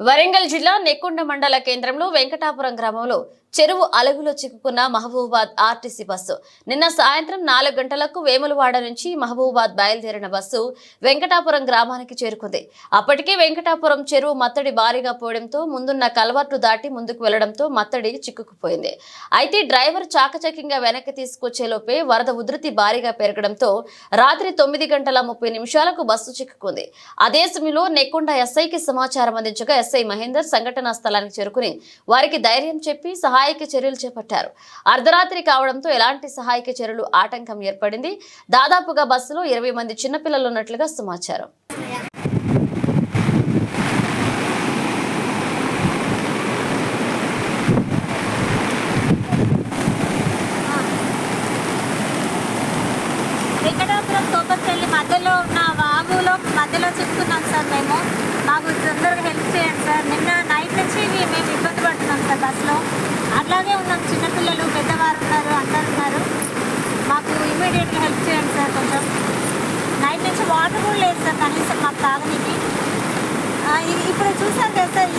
వరంగల్ జిల్లా నెక్కొండ మండల కేంద్రంలో వెంకటాపురం గ్రామంలో చెరువు అలుగులో చిక్కుకున్న మహబూబాద్ ఆర్టీసీ బస్సు. నిన్న సాయంత్రం నాలుగు గంటలకు వేములవాడ నుంచి మహబూబాద్ బయలుదేరిన బస్సు వెంకటాపురం గ్రామానికి చేరుకుంది. అప్పటికే వెంకటాపురం చెరువు మత్తడి భారీగా పోవడంతో ముందున్న కలవట్లు దాటి ముందుకు వెళ్ళడంతో మత్తడి చిక్కుకుపోయింది. అయితే డ్రైవర్ చాకచక్యంగా వెనక్కి తీసుకొచ్చేలోపే వరద ఉధృతి భారీగా పెరగడంతో రాత్రి తొమ్మిది గంటల ముప్పై నిమిషాలకు బస్సు చిక్కుకుంది. అదే సమయంలో నెక్కొండ ఎస్ఐకి సమాచారం అందించగా ఎస్ఐ మహేందర్ సంఘటనా స్థలానికి చేరుకుని వారికి ధైర్యం చెప్పి సహాయక చర్యలు చేపట్టారు. అర్ధరాత్రి కావడంతో ఎలాంటి సహాయక చర్యలు ఆటంకం ఏర్పడింది. దాదాపుగా బస్సులో ఇరవై మంది చిన్నపిల్లలు ఉన్నట్లుగా సమాచారం. వెంకటాపురం తోపకెళ్ళి మధ్యలో ఉన్న వాగులో మధ్యలో చిక్కుకున్నాం సార్ మేము. మాకు తొందరగా హెల్ప్ చేయండి సార్ నిన్న నైట్ నుంచి మే- మేము ఇబ్బంది పడుతున్నాం సార్ బస్సులో అట్లాగే ఉన్నాం. చిన్నపిల్లలు పెద్దవారు ఉన్నారు అందరు ఉన్నారు. మాకు ఇమీడియట్గా హెల్ప్ చేయండి సార్ కొంచెం. నైట్ నుంచి వాటర్ కూడా లేదు సార్ కనీసం మాకు తాగనీకి. ఇప్పుడు చూసాం కదా సార్